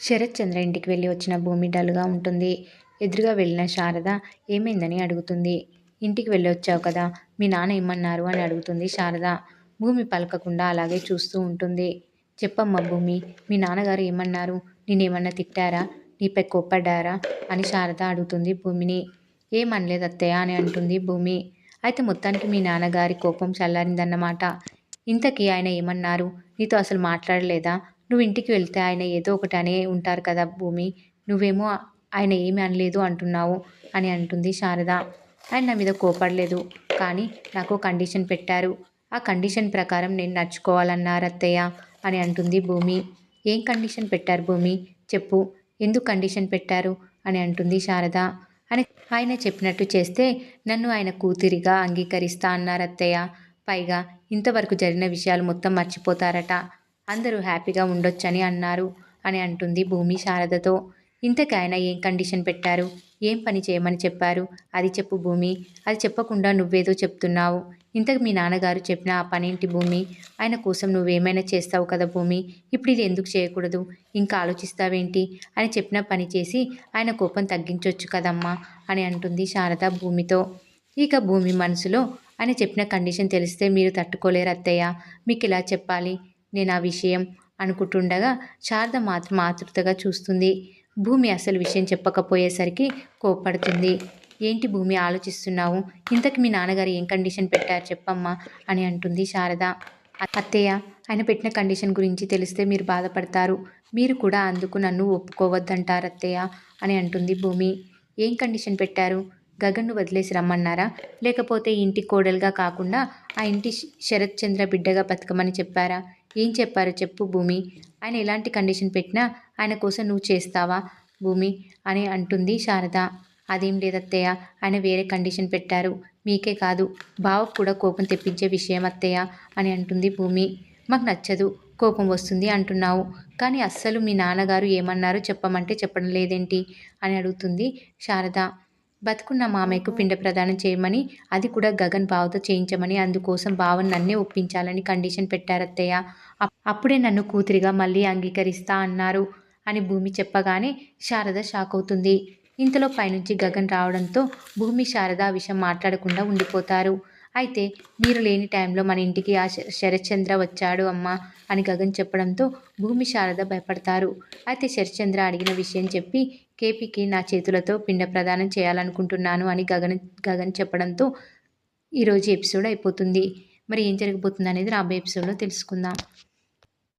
శరత్ చంద్ర ఇంటికి వెళ్ళి వచ్చిన భూమి డల్గా ఉంటుంది. ఎదురుగా వెళ్ళిన శారద ఏమైందని? అడుగుతుంది. ఇంటికి వెళ్ళి వచ్చావు కదా మీ నాన్న ఏమన్నారు? అని అడుగుతుంది శారద. భూమి పలకకుండా అలాగే చూస్తూ ఉంటుంది. చెప్పమ్మా భూమి మీ నాన్నగారు ఏమన్నారు? నేనేమన్నా తిట్టారా? నీపై కోప్పడ్డారా? అని శారద అడుగుతుంది భూమిని. ఏమనలేదు అత్తయ్య అని అంటుంది భూమి. అయితే మొత్తానికి మీ నాన్నగారి కోపం చల్లారిందన్నమాట. ఇంతకీ ఆయన ఏమన్నారు? నీతో అసలు మాట్లాడలేదా? నువ్వు ఇంటికి వెళ్తే ఆయన ఏదో ఒకటి అనే ఉంటారు కదా భూమి. నువ్వేమో ఆయన ఏమి అనలేదు అంటున్నావు అని అంటుంది శారద. ఆయన నా మీద కోపడలేదు కానీ నాకు కండిషన్ పెట్టారు. ఆ కండిషన్ ప్రకారం నేను నడుచుకోవాలన్నారు అత్తయ్య అని అంటుంది భూమి. ఏం కండిషన్ పెట్టారు భూమి? చెప్పు. ఎందుకు కండిషన్ పెట్టారు అని అంటుంది శారద. అని ఆయన చెప్పినట్టు చేస్తే నన్ను ఆయన కూతురిగా అంగీకరిస్తా అన్నారు అత్తయ్య పైగా ఇంతవరకు జరిగిన విషయాలు మొత్తం మర్చిపోతారట. అందరూ హ్యాపీగా ఉండొచ్చని అన్నారు అని అంటుంది భూమి శారదతో. ఇంతకైనా ఏం కండిషన్ పెట్టారు? ఏం పని చేయమని చెప్పారు? అది చెప్పు భూమి. అది చెప్పకుండా నువ్వేదో చెప్తున్నావు. ఇంతకు మీ నాన్నగారు చెప్పిన ఆ పనేంటి భూమి? ఆయన కోసం నువ్వేమైనా చేస్తావు కదా భూమి? ఇప్పుడు ఇది ఎందుకు చేయకూడదు? ఇంకా ఆలోచిస్తావేంటి? అని చెప్పిన పని చేసి ఆయన కోపం తగ్గించవచ్చు కదమ్మా అని అంటుంది శారద భూమితో. ఇక భూమి మనసులో ఆయన చెప్పిన కండిషన్ తెలిస్తే మీరు తట్టుకోలేరు అత్తయ్య. మీకు ఇలా చెప్పాలి. నేను ఆ విషయం అనుకుంటుండగా శారద మాత్రం ఆతృతగా చూస్తుంది. భూమి అసలు విషయం చెప్పకపోయేసరికి కోప్పడుతుంది. ఏంటి భూమి ఆలోచిస్తున్నావు? ఇంతకు మీ నాన్నగారు ఏం కండిషన్ పెట్టారు చెప్పమ్మా అని అంటుంది శారద. అత్తయ్య ఆయన పెట్టిన కండిషన్ గురించి తెలిస్తే మీరు బాధపడతారు. మీరు కూడా అందుకు నన్ను ఒప్పుకోవద్దంటారు అత్తయ్య అని అంటుంది భూమి. ఏం కండిషన్ పెట్టారు? గగన్ను వదిలేసి రమ్మన్నారా? లేకపోతే ఇంటి కోడలుగా కాకుండా ఆ ఇంటి శరత్ చంద్ర బిడ్డగా బతకమని చెప్పారా? ఏం చెప్పారు చెప్పు భూమి? ఆయన ఎలాంటి కండిషన్ పెట్టినా ఆయన కోసం నువ్వు చేస్తావా భూమి? అని అంటుంది శారద. అదేం లేదత్తయ్య ఆయన వేరే కండిషన్ పెట్టారు. మీకే కాదు బావకు కూడా కోపం తెప్పించే విషయం అత్తయ్య అని అంటుంది భూమి. మాకు నచ్చదు కోపం వస్తుంది అంటున్నావు. కానీ అస్సలు మీ నాన్నగారు ఏమన్నారో చెప్పమంటే చెప్పడం లేదేంటి? అని అడుగుతుంది శారద. బతుకున్న మామయ్యకు పిండ ప్రదానం చేయమని అది కూడా గగన్ బావతో చేయించమని అందుకోసం బావన్ నన్నే ఒప్పించాలని కండిషన్ పెట్టారత్తయ్య. అప్పుడే నన్ను కూతురిగా మళ్ళీ అంగీకరిస్తా అన్నారు అని భూమి చెప్పగానే శారద షాక్ అవుతుంది. ఇంతలో పైనుంచి గగన్ రావడంతో భూమి శారద ఆ విషయం మాట్లాడకుండా ఉండిపోతారు. అయితే మీరు లేని టైంలో మన ఇంటికి ఆ శరత్చంద్ర వచ్చాడు అమ్మా అని గగన్ చెప్పడంతో భూమి శారద భయపడతారు. అయితే శరత్చంద్ర అడిగిన విషయం చెప్పి కేపీకి నా చేతులతో పిండ ప్రదానం చేయాలనుకుంటున్నాను అని గగన్ గగన్ చెప్పడంతో ఈరోజు ఎపిసోడ్ అయిపోతుంది. మరి ఏం జరగబోతుంది అనేది రాబోయే ఎపిసోడ్లో తెలుసుకుందాం.